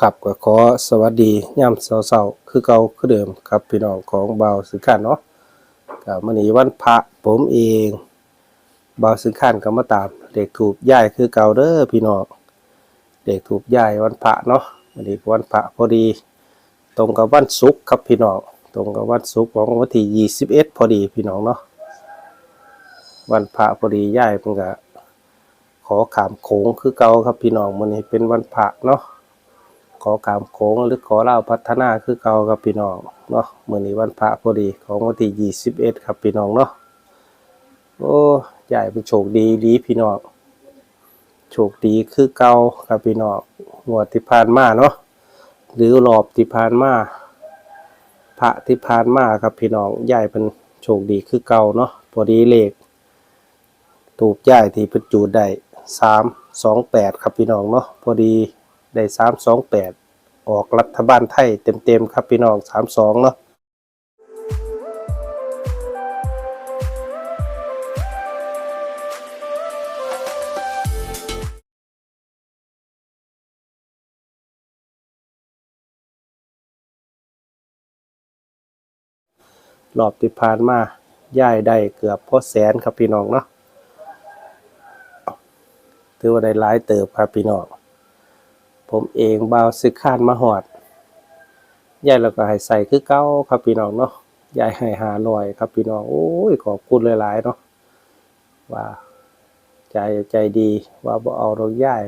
ครับก็ขอสวัสดีย่ำเสาๆคือเก่าคือเดิมครับพี่น้องของเบาสุขันเนาะกับมื้อนี้วันพระผมเองเบาสุขันก็มาตามเด็กถูกย้ายคือเก่าเด้อพี่น้องเด็กถูกย้ายวันพระเนาะมื้อนี้วันพระพอดี ตรงกับวันศุกร์ครับพี่น้องตรงกับวันศุกร์ของวันที่21 พอดีพี่น้องเนาะวันพระพอดีย้ายเพิ่นก็ขอขามโขงคือเก่าครับพี่น้องมื้อนี้เป็นวันพระเนาะ ขอกามโค้งหรือขอเล่าพัฒนาคือเก่ากับพี่น้องเนาะเมื้อนี้วันพระพอดีของวันที่21ครับพี่น้องเนาะโอ้ใหญ่เป็นโชคดีดีพี่น้องโชคดีคือเก่าครับพี่น้องงวดที่ผ่านมาเนาะหรือรอบที่ผ่านมาพระที่ผ่านมาครับพี่น้องใหญ่เป็นโชคดีคือเก่าเนาะพอดีเลขถูกย้ายที่ป็นจูดได้328ครับพี่น้องเนาะพอดีได้สามสองแปด ออกรัฐบาลไทยเต็มๆครับพี่น้องสามสองเนาะรอบที่ผ่านมาย่ายได้เกือบพอแสนครับพี่น้องเนาะถือว่าได้หลายเติบครับพี่น้อง ผมเองบ่าวซึกข้านมาหอดยายเราก็ให้ใส่คือเก้าครับพี่น้องเนาะยายให้หาหน่อยครับพี่น้องโอ้ยขอบคุณหลายๆเนาะว่าใจใจดีว่าบ่เอาดอกยาย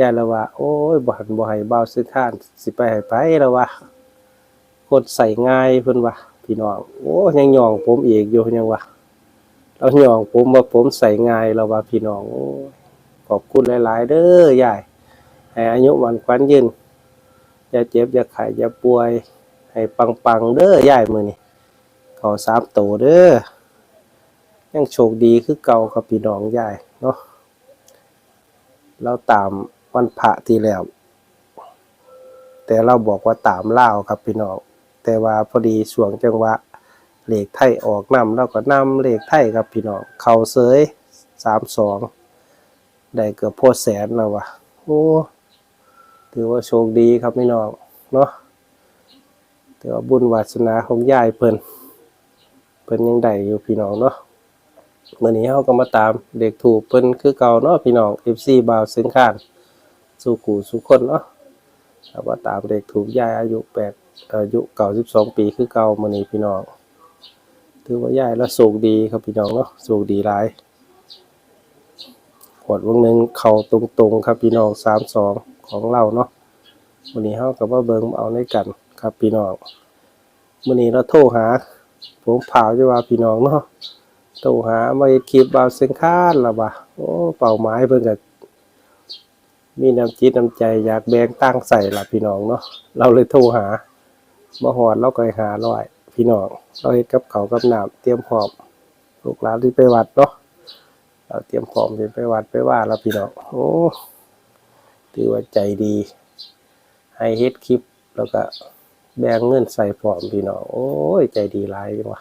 ยายแล้วว่า โอ้ยบ่หันบ่ให้บ่าวซึกข้านสิไปให้ไปแล้วว่าคนใส่ง่ายเพิ่นว่าพี่น้องโอ้ยังย่องผมอีกอยู่ยังว่าเราย่องผมว่าผมใส่ง่ายแล้วว่าพี่น้องขอบคุณหลาย ๆ เด้อยาย ให้อายุมันควันยืนอย่าเจ็บอย่าไข้อย่าป่วย ให้ปังปังๆเด้อยายมือนี่ขอสามโตเด้อยังโชคดีคือเก่ากับพี่น้องยายเนาะเราตามวันพระที่แล้ว แต่เราบอกว่าตามเล่าครับพี่น้องแต่ว่าพอดีช่วงจังหวะเหลขไทยออกนำเราก็นำเหลขไทยครับพี่น้องเข่าเสยสามสองได้เกือบโพดแสนแล้ววะโอ้ ถือว่าโชคดีครับพี่น้องเนาะถือว่าบุญวาสนาของยายเพิ่นเพิ่นยังได้อยู่พี่น้องเนาะเมื้อนี้เฮาก็มาตามเด็กถูกเพิ่นคือเก่าเนาะพี่น้อง FC บาวซึ่งข้านสู่กูสู่คนเนาะเอามาตามเด็กถูกยายอายุ8อายุ92ปีคือเก่ามื้อนี้พี่น้องถือว่ายายแล้วโชคดีครับพี่น้องเนาะโชคดีหลายขวดวงหนึ่งเข่าตรงๆครับพี่น้องสามสอง ของเราเนาะวันนี้เขากับว่าเบิงเอาในกันครับพี่น้องวันนี้เราโทรหา ผมเผาจะว่าพี่น้องเนาะโทรหามาเฮ็ดคลิปบาวเซงคานละบ่ะโอ้เป่าไม้เพิ่นก็มีน้ำจิตน้ำใจอยากแบ่งตั้งใส่ละพี่น้องเนาะเราเลยโทรหามาหอดเราก็ไปหาร้อยพี่น้องเราเฮ็ดกับเขากับหน้ำเตรียมพร้อมลูกหลานที่ไปวัดเนาะเราเตรียมพร้อมจะไปวัดไปว่าแล้วพี่น้องโอ้ ถือว่าใจดี ให้เฮ็ดคลิปแล้วก็แบ่งเงินใส่พร้อมพี่น้องโอ้ย ใจดีหลายจังวะ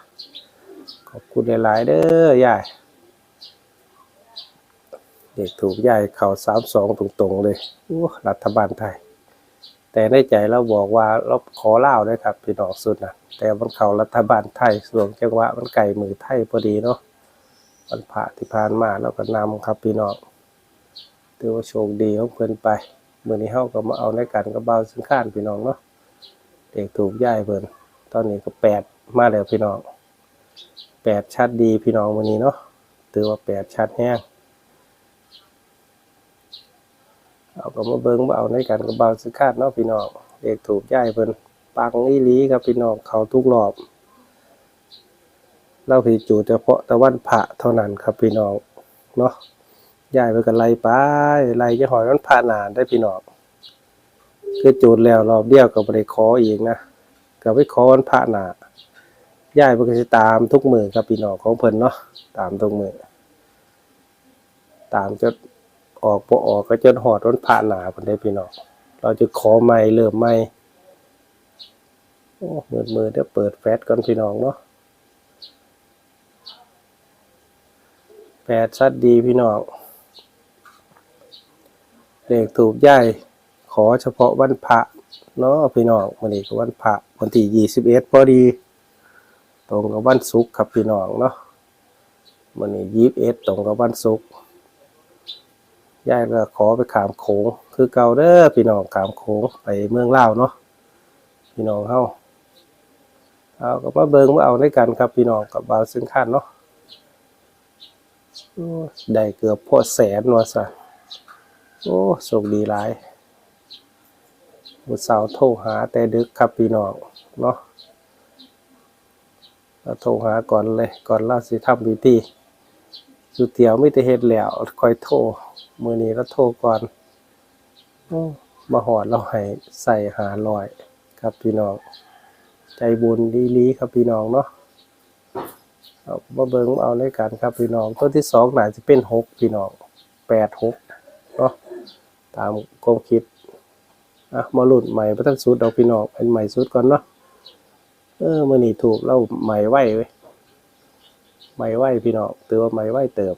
ขอบคุณหลาย ๆ เด้อยายเด็กถูกยายเข่าสามสองตรงๆเลยโอ้รัฐบาลไทย แต่ในใจเราบอกว่าเราขอเล่าด้วยครับพี่น้องสุดนะแต่มันเข่ารัฐบาลไทยส่วนจังหวะมันไก่มือไทยพอดีเนาะวันพระที่ผ่านมาเราก็นำครับพี่น้อง ถือว่าโชคดีของเพิ่นไปมื้อนี้เฮาก็มาเอาในกันกับเบาสินค้านพี่น้องเนาะเด็กถูกย้ายเพิ่นตอนนี้ก็แปดมาแล้วพี่น้องแปดชัดดีพี่น้องมื้อนี้เนาะถือว่าแปดชัดแห้งเอาก็มาเบิ่งมาเอาในกันกับเบาสินค้านเนาะพี่น้องเด็กถูกย้ายเพิ่นปังอีหลีครับพี่น้องเขาทุกรอบเราพิจูเฉพาะตะวันพระเท่านั้นครับพี่น้องเนาะ ย้ายไปกันไล่ไปไล่จะหอยมันพระนานได้พี่น้องคือจูดแล้วรอบเดียวก็บ่ได้ขออีกนะก็ไปขอวันพระหนาย้ายไปก็สิตามทุกมือครับพี่น้องของเพิ่นเนาะตามทุกมือตามจนออกบ่ออกก็จนหอดวันพระหนาเพิ่นได้พี่น้องเราจะขอใหม่เริ่มใหม่โอ้มือมือเดี๋ยวเปิดแฟลชก่อนพี่น้องเนาะแปดชัดดีพี่น้อง เลขถูกย่ายขอเฉพาะวันพระเนาะพี่น้องวันนี้ก็วันพระวันที่ยี่สิบเอ็ดพอดี ตรงกับวันศุกร์ครับพี่น้องเนาะวันนี้ยี่สิบเอ็ดตรงกับวันศุกร์ยายก็ขอไปขามโขงคือเก่าเด้อพี่น้องขามโขงไปเมืองลาวเนาะพี่น้องเฮาเอาก็มาเบิงมาเอาด้วยกันครับพี่น้องกับบาวซึ่งขั้นเนาะได้เกือบพอแสนว่าซะ โอ้โชคดีหลายบุษาวโทรหาแต่ดึกครับพี่น้องเนาะเราโทรหาก่อนเลยก่อนเราสิทำพิธีสุเตียวไม่ได้เฮ็ดแล้วคอยโทรมือนี้เราโทรก่อนอมาหอดเราให้ใส่หาลอยครับพี่น้อง ใจบุญดีลีครับพี่น้องเนาะเอามาเบิ่งเอาด้วยกันครับพี่น้องตัวที่สองน่าจะเป็นหกพี่น้องแปดหกเนาะ ตามความคิดอะมาหลุดใหม่พระท่านสุดเอาพี่น้องเป็นใหม่สุดก่อนเนาะเออมื่อนี้ถูกเล่าไหม้ไหวเว้ยไหม้ไหวพี่น้องถือว่าไหม้ไหวเติบ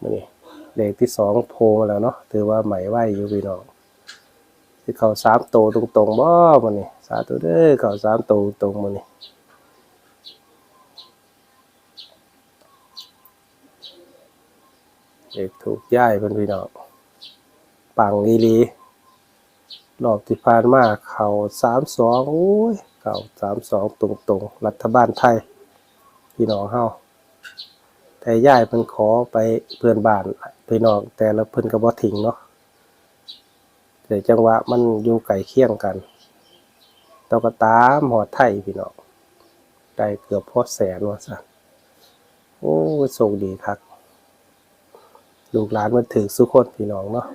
มื่อนี้เลขที่สองโพมาแล้วเนาะถือว่าไหม้ไหวอยู่พี่น้องที่เขาสามโตตรงๆบ่มื่อนี้สาธุเด้อเขาสามโตตรงมื่อนี้เลขถูกย้ายเพิ่นพี่น้อง ปังอีลีรอบที่ผ่านมาเขาสามสองโอ้ยเขาสามสองตรงตรงรัฐบาลไทย พี่น้องเฮาแต่ย่ายเพิ่นขอไปเพื่อนบ้านพี่น้องแต่ละเพิ่นก็บ่ทิ้งเนาะแต่จังหวะมันอยู่ไกลเคียงกันตอกตามหอดไทยพี่น้องได้เกือบพอแสนว่าซั่นโอ้โชคดีคักลูกหลานมันถือสุขคนพี่น้องเนาะ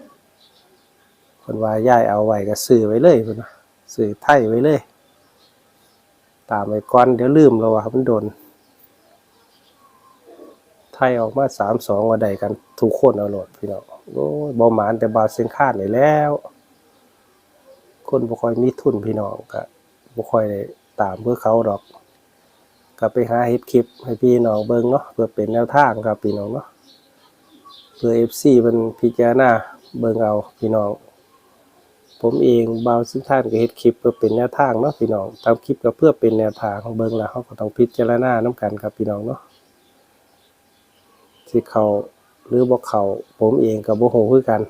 คนว่าย่ายเอาไว้ก็ซื้อไว้เลยเพิ่นว่าซื้อไทยไว้เลย ตามไปก่อนเดี๋ยวลืมแล้วว่ามันโดน ไทยออกมาสามสองว่าใดกันทุกคนเอาโหลดพี่น้องโอ้ยบ่หมานแต่บาเซนคาดนี่แล้ว คนบ่ค่อยมีทุนพี่น้องก็บ่ค่อยได้ตามเพื่อเขาดอกก็ไปหาเฮ็ดคลิปให้พี่น้องเบิ่งเนาะเพื่อเป็นแนวทางครับพี่น้องเนาะเพื่อ FC มันพิจารณาเบิ่งเอาพี่น้อง ผมเองบาวซึ่งท่านก็เฮ็ดคลิปเพื่อเป็นแนวทางเนาะพี่น้องทำคลิปก็เพื่อเป็นแนวทางของเบิ่งแล้วเขาก็ต้องพิจารณานํกันครับพี่น้องเนาะที่เขาหรือบ่เขาผมเองก็บ่ฮู้คือกัน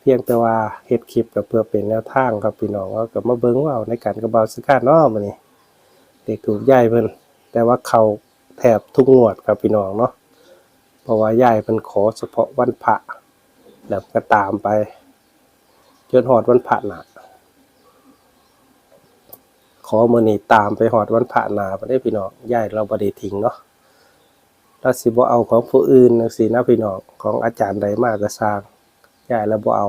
เพียงแต่ว่าเฮ็ดคลิปก็เพื่อเป็นแนวทางครับพี่น้องว่าก็มาเบิ่งว่าในการกับบาวซึ่งท่านเนาะมื้อนี้เด็กถูกย้ายเพิ่นแต่ว่าเขาแทบทุกงวดครับพี่น้องเนาะเพราะว่าย้ายเพิ่นขอเฉพาะวันพระแล้วก็ตามไป จนหอดวันพระหนาขอมือนี้ตามไปหอดวันพระหนาไปได้พี่น้องย่ายเราบไดีทิ้งเนาะเราสิบ่เอาของผู้อื่นจังซี่นะพี่น้องของอาจารย์ใดมากก็สร้างย่ายเราบ่เอา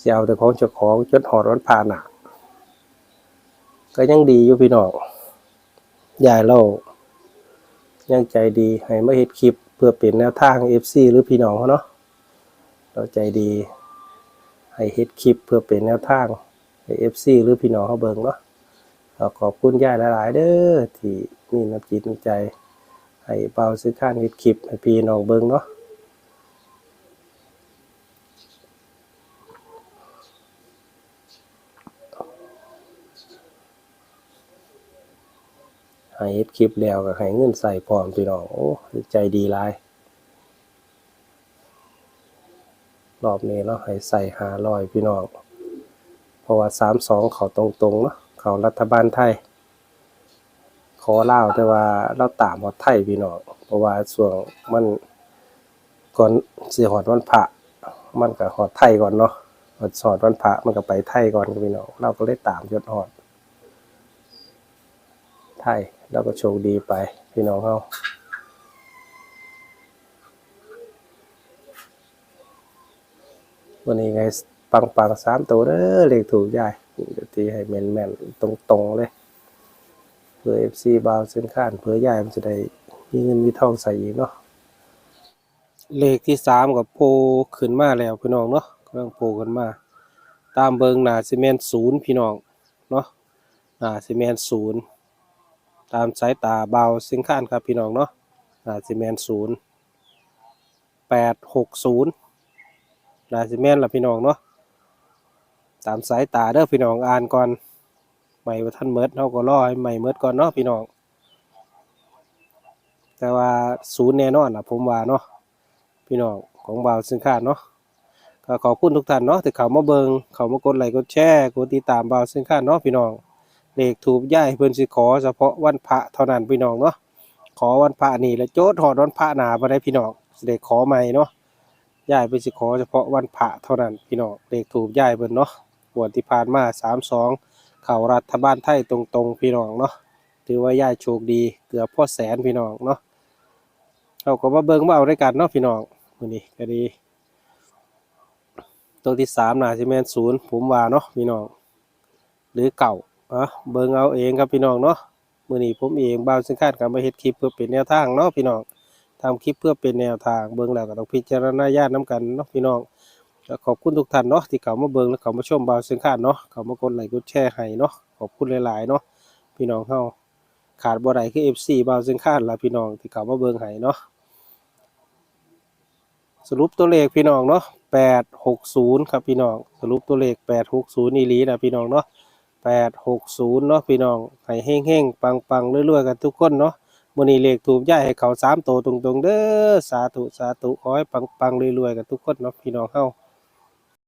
สิเอาแต่ของเจ้าของจนหอดวันพระหนาก็ยังดีอยู่พี่น้องยายเรายังใจดีให้มาเฮ็ดคลิปเพื่อเป็นแนวทาง FC หรือพี่น้องเขาเนาะเราใจดี ให้เฮ็ดคลิปเพื่อเป็นแนวทางให้ FC หรือพี่น้องเขาเบิ่งเนาะก็ขอบคุณยายหลาย ๆ เด้อที่มีน้ำจิตน้ำใจ ให้เบาซื้อข้านเฮ็ดคลิปให้พี่น้องเบิ่งเนาะให้เฮ็ดคลิปแล้วก็ให้เงินใส่พร้อมพี่น้องโอ้ใจดีหลาย รอบนี้เราให้ใส่หาลอยพี่น้อง เพราะว่าสามสองเขาตรงๆเนาะเขารัฐบาลไทย ขอเล่าแต่ว่าเราตามหอดไทยพี่น้องเพราะว่าส่วงมันก่อนสิหอดวันพระมันก็หอดไทยก่อนเนาะหอดสอดวันพระมันก็ไปไทยก่อนพี่น้องเราก็เลยตามยศหอดไทยเราก็โชคดีไปพี่น้องเฮา วันนี้ไงปังปังๆสามตัวเด้อเลขถูกยายเดี๋ยวตีให้แม่นแม่นๆตรงๆเลยเพื่อเอฟซีบาวเส้นข้านเพื่อยายมันจะได้มีเงินมีทองใส่อีกเนาะเลขที่สามกับโพขึ้นมาแล้วพี่น้องเนาะกำลังโพขึ้นมา ตามเบิงหนาซีเมนศูนย์พี่น้องเนาะหนาซีเมนศูนย์ตามสายตาเบาเส้นข้านครับพี่น้องเนาะหนาซีเมนศูนย์แปดหกศูนย์ นาซิแมนล่ะพี่น้องเนาะตามสายตาเด้อพี่น้องอ่านก่อนใหม่ว่าท่านเมิดเฮาก็รอให้ใหม่เมิดก่อนเนาะพี่น้อง แต่ว่าศูนย์แน่นอนล่ะผมว่าเนาะพี่น้องของบ่าวซึ่งคาดเนาะก็ขอบคุณทุกท่านเนาะที่เข้ามาเบิงเข้ามากดไลค์กดแชร์กดติดตามบ่าวซึ่งคาดเนาะพี่น้องเลขถูกย้ายเพิ่นสิขอเฉพาะวันพระเท่านั้นพี่น้องเนาะขอวันพระนี่แล้วโจทย์หอดวันพระหนาบ่ได้พี่น้องสิได้ขอใหม่เนาะ ย้ายเพิ่นสิขอเฉพาะวันพระเท่านั้นพี่น้องเลขถูกย้ายเพิ่นเนาะงวดที่ผ่านมา32เข้ารัฐบาลไทยตรงๆพี่น้องเนาะถือว่าย้ายโชคดีเกือบพ่อแสนพี่น้องเนาะเราก็มาเบิ่งมาเอาด้วยกันเนาะพี่น้องมื้อนี้ก็ดี ตัวที่สามน่าสิแม่นศูนย์ผมว่าเนาะพี่น้องหรือเก่าอะเบิ่งเอาเองครับพี่น้องเนาะมื้อนี้ผมเองบ่าวสิงคาดก็มาเฮ็ดคลิปเพื่อเป็นแนวทางเนาะพี่น้อง ทำคลิปเพื่อเป็นแนวทางเบิ่งแล้วก็ต้องพิจารณาญาณนํกันเนาะพี่น้องขอบคุณทุกท่านเนาะที่เข้ามาเบิ่งและเข้ามาชมบาวสิงคาดเนาะเข้ามากดไลค์กดแชร์ให้เนาะขอบคุณหลายๆเนาะพี่น้องเฮาขาดบ่ได้คือ FC บาวสิงคาดละพี่น้องที่เข้ามาเบิ่งให้เนาะสรุปตัวเลขพี่น้องเนาะแปดหกศูนย์ครับพี่น้องสรุปตัวเลขแปดหกศูนย์อีหลีนะพี่น้องเนาะแปดหกศูนย์เนาะพี่น้องให้เฮงเฮงปังปังๆรวยๆกันทุกคนเนาะ มื้อนี้เลขถูกย่ายให้เขาสามโตตรงๆเด้อสาธุสาธุขอให้ปังปังๆรวยๆกันทุกคนเนาะพี่น้องเฮา